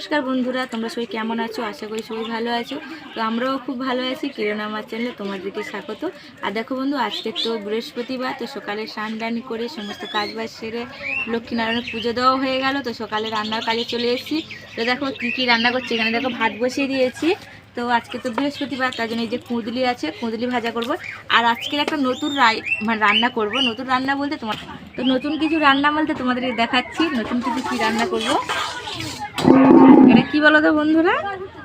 নমস্কার বন্ধুরা, তোমরা সবাই কেমন আছো? আশা করি সবাই ভালো আছো। তো আমরাও খুব ভালো আছি। কিরণ আমার চ্যানেলে তোমাদেরকে স্বাগত। আর দেখো বন্ধু, আজকে তো বৃহস্পতিবার, তো সকালে স্নান টান করে সমস্ত কাজবাজ সেরে লক্ষ্মীনারায়ণের পুজো দেওয়া হয়ে গেল। তো সকালে রান্নার কাজে চলে এসেছি। তো দেখো কী কী রান্না করছি? এখানে দেখো ভাত বসিয়ে দিয়েছি। তো আজকে তো বৃহস্পতিবার, তার জন্য এই যে কুঁদলি আছে, কুঁদলি ভাজা করব। আর আজকের একটা নতুন মানে রান্না করব। নতুন রান্না বলতে তোমার, তো নতুন কিছু রান্না বলতে তোমাদেরকে দেখাচ্ছি। নতুন কিছু কী রান্না করব? এটা কি বলো তো বন্ধুরা?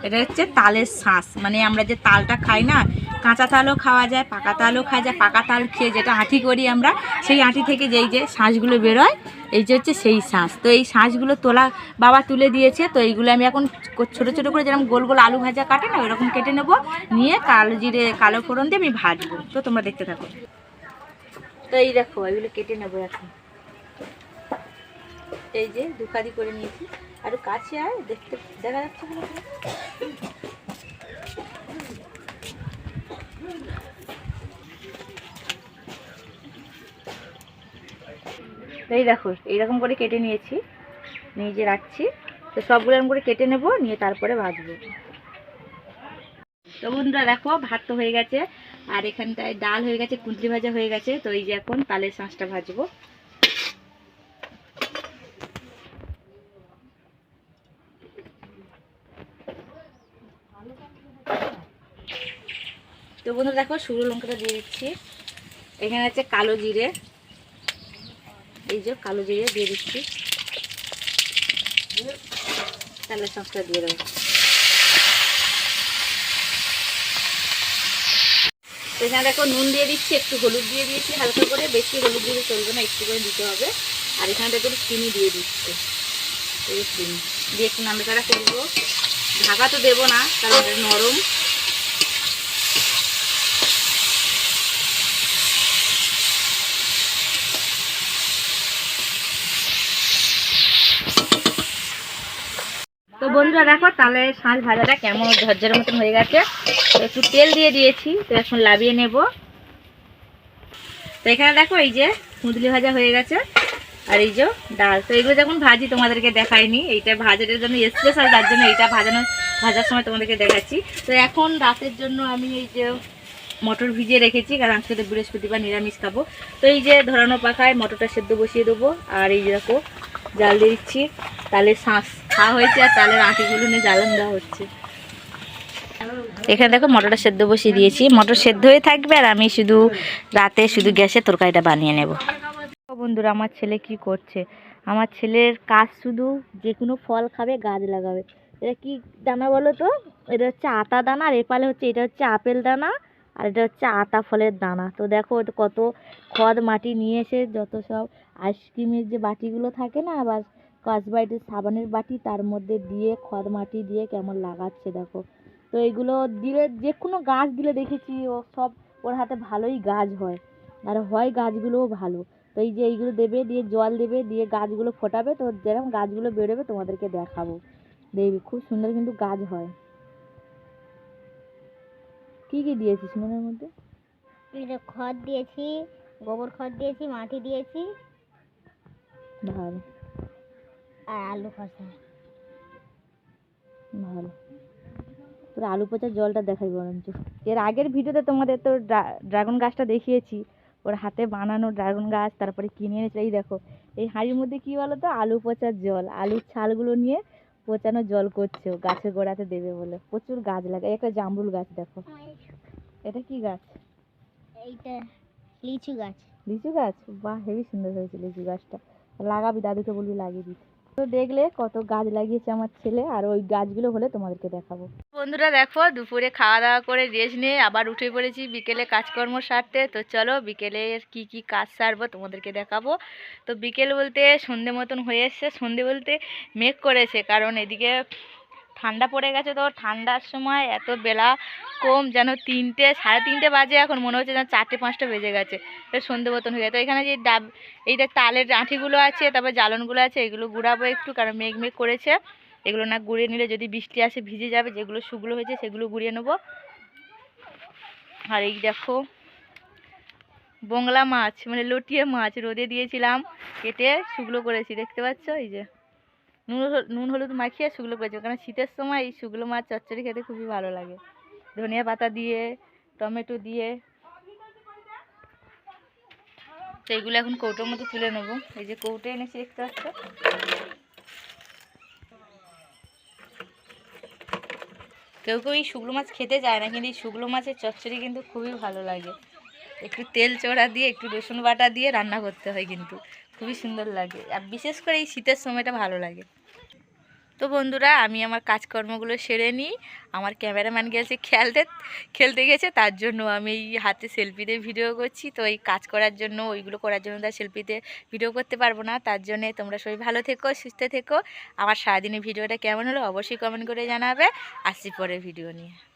এটা হচ্ছে তালের শাঁস। মানে আমরা যে তালটা খাই না, কাঁচা তালও খাওয়া যায়, পাকা তালও খাওয়া যায়, পাকা তাল খেয়ে যেটা আঁটি করি আমরা, সেই আঁটি থেকে যেই যে শাঁসগুলো বেরোয়, এই যে হচ্ছে সেই শাঁস। তো এই শাঁসগুলো তোলা বাবা তুলে দিয়েছে, তো এইগুলো আমি এখন ছোট ছোট করে যেরকম গোল গোল আলু ভাজা কাটে না, ওইরকম কেটে নেব, নিয়ে কালো জিরে, কালো ফোড়ন দিয়ে আমি ভাজবো। তো তোমরা দেখতে থাকো। তো এই দেখো, এগুলো কেটে নেব এখন। এই যে দুখাদি করে নিয়েছি। আর কাছে আয়, দেখতে দেখা যাচ্ছে এই দেখো, এইরকম করে কেটে নিয়েছি। নিয়ে যে রাখছি। তো সবগুলো এরকম করে কেটে নেব, নিয়ে তারপরে ভাজবো। তো বন্ধুরা দেখো, ভাত তো হয়ে গেছে। আর এখানটায় ডাল হয়ে গেছে কুঁদলি ভাজা হয়ে গেছে। তো এই যে এখন তালের শাঁসটা ভাজবো। তো বন্ধু দেখো শুরু লঙ্কাটা দিয়ে দিচ্ছি। এখানে আছে কালো জিরে। এই যে কালো জিরে দিয়ে দিচ্ছি। তাহলে সসটা দিয়ে দেবো। এখানে দেখো, নুন দিয়ে দিচ্ছি, একটু হলুদ দিয়ে দিয়েছি, হালকা করে। বেশি হলুদ দিয়ে চলবে না, একটু করে দিতে হবে। আর এখানে দেখো চিনি দিয়ে দিচ্ছি। এই চিনি। দিয়ে একটু নাড়াচাড়া করব ঢাকা তো দেবো না, কারণ নরম। তো বন্ধুরা দেখো তাহলে শাঁস ভাজাটা কেমন ঝরঝরের মতন হয়ে গেছে। তো একটু তেল দিয়ে দিয়েছি, তো এখন লাভিয়ে নেব। তো এখানে দেখো, এই যে কুঁদলি ভাজা হয়ে গেছে, আর এই যে ডাল। তো এইগুলো যখন ভাজি, তোমাদেরকে দেখাইনি, এইটা ভাজাটার জন্য স্পেশাল তার জন্য এইটা ভাজানো, ভাজার সময় তোমাদেরকে দেখাচ্ছি। তো এখন রাতের জন্য আমি এই যে মটর ভিজিয়ে রেখেছি, কারণ আজকে তো বৃহস্পতিবার নিরামিষ খাব। তো এই যে ধরানো পাখায় মটরটা সেদ্ধ বসিয়ে দেবো, আর এই দেখো জাল দিয়ে দিচ্ছি। তালের শাঁস খাওয়া হয়েছে আর তালের আঁটিগুলো নিয়ে জ্বালান দেওয়া হচ্ছে। এখানে দেখো মটরটা সেদ্ধ বসিয়ে দিয়েছি। মটর সেদ্ধ হয়ে থাকবে আর আমি শুধু রাতে শুধু গ্যাসে তরকারিটা বানিয়ে নেব। বন্ধুরা আমার ছেলে কি করছে? আমার ছেলের কাজ শুধু যে কোনো ফল খাবে গাছ লাগাবে। এটা কি দানা বলো তো? এটা হচ্ছে আতা দানা আর এপালে হচ্ছে এটা হচ্ছে আপেল দানা। আর এটা হচ্ছে আতা ফলের দানা। তো দেখো কত খদ মাটি নিয়ে এসে যত সব আইসক্রিমের যে বাটিগুলো থাকে না, আবার কাঁচবাইটের সাবানের বাটি, তার মধ্যে দিয়ে খদ মাটি দিয়ে কেমন লাগাচ্ছে দেখো। তো এগুলো দিলে যে কোনো গাছ দিলে দেখেছি, ও সব ওর হাতে ভালোই গাছ হয়। আর হয় গাছগুলোও ভালো। তো এই যে এইগুলো দেবে, দিয়ে জল দেবে, দিয়ে গাছগুলো ফোটাবে, তো যেরকম গাছগুলো বেরোবে তোমাদেরকে দেখাবো। দেখবি খুব সুন্দর কিন্তু গাছ হয়। কি কি দিয়েছিস মনের মধ্যে? এটা খড় দিয়েছি গোবর খড় দিয়েছি মাটি দিয়েছি। ভালো। আর আলু খসা। ভালো। তোর আলু পচার জলটা দেখাই বরঞ্চ। এর আগের ভিডিওতে তোমাদের তো ড্রাগন গাছটা দেখিয়েছি। ওর হাতে বানানো ড্রাগন গাছ তারপরে কিনে এনেছে। এই দেখো এই হাঁড়ির মধ্যে কী বলো তো আলু পচার জল। আলুর ছালগুলো নিয়ে পচানো জল করছে গাছের গোড়াতে দেবে বলে। প্রচুর গাছ লাগে। একটা জামরুল গাছ দেখো। এটা কি গাছ? এইটা লিচু গাছ। লিচু গাছ? বাহ হেবি সুন্দর হয়েছে লিচু গাছটা। লাগাবি দাদুকে বলবি লাগিয়ে দিতে। তো দেখলে কত গাছ লাগিয়েছে আমার ছেলে আর ওই গাছগুলো হলে তোমাদেরকে দেখাবো। বন্ধুরা দেখো দুপুরে খাওয়া দাওয়া করে রেস্ট নিয়ে আবার উঠে পড়েছি বিকেলে কাজকর্ম সারতে। তো চলো বিকেলে কি কি কাজ সারবো তোমাদেরকে দেখাবো। তো বিকেল বলতে সন্ধে মতন হয়ে এসছে। সন্ধে বলতে মেঘ করেছে কারণ এদিকে ঠান্ডা পড়ে গেছে তো ঠান্ডার সময় এত বেলা কম যেন তিনটে, সাড়ে তিনটে বাজে এখন, মনে হচ্ছে যেন চারটে, পাঁচটা বেজে গেছে। তো সন্ধে মতন হয়ে গেছে। তো এখানে যে ডাব, এই যে তালের আঁঠিগুলো আছে, তারপর জ্বালনগুলো আছে, এগুলো গুড়াবো একটু, কারণ মেঘ মেঘ করেছে। এগুলো না গুঁড়িয়ে নিলে যদি বৃষ্টি আসে, ভিজে যাবে, যেগুলো শুকনো হয়েছে সেগুলো গুঁড়িয়ে নেব। আর এই দেখো, বংলা মাছ মানে লটিয়ে মাছ রোদে দিয়েছিলাম, কেটে শুকনো করেছি, দেখতে পাচ্ছ? এই যে। নুন নুন হলুদ মাখিয়ে শুকনো করেছি। কারণ শীতের সময় এই শুকনো মাছ চচ্চড়ি খেতে খুবই ভালো লাগে। ধনিয়া পাতা দিয়ে, টমেটো দিয়ে। তো এগুলো এখন কৌটোর মধ্যে তুলে নেব। এই যে কৌটো এনেছি একটু একটা কেউ কেউ এই শুকনো মাছ খেতে চায় না, কিন্তু এই শুকনো মাছের চচ্চড়ি কিন্তু খুবই ভালো লাগে। একটু তেল চড়া দিয়ে, একটু রসুন বাটা দিয়ে রান্না করতে হয় কিন্তু। খুবই সুন্দর লাগে। আর বিশেষ করে এই শীতের সময়টা ভালো লাগে। তো বন্ধুরা, আমি আমার কাজকর্মগুলো সেরে নিই। আমার ক্যামেরাম্যান গেছে খেলতে খেলতে গেছে, তার জন্য আমি এই হাতে সেলফিতে ভিডিও করছি। তো এই কাজ করার জন্য, ওইগুলো করার জন্য তার সেলফিতে ভিডিও করতে পারব না। তার জন্যে তোমরা সবাই ভালো থেকো, সুস্থ থেকো। আমার সারাদিনের ভিডিওটা কেমন হলো অবশ্যই কমেন্ট করে জানাবে। আসছি পরে ভিডিও নিয়ে।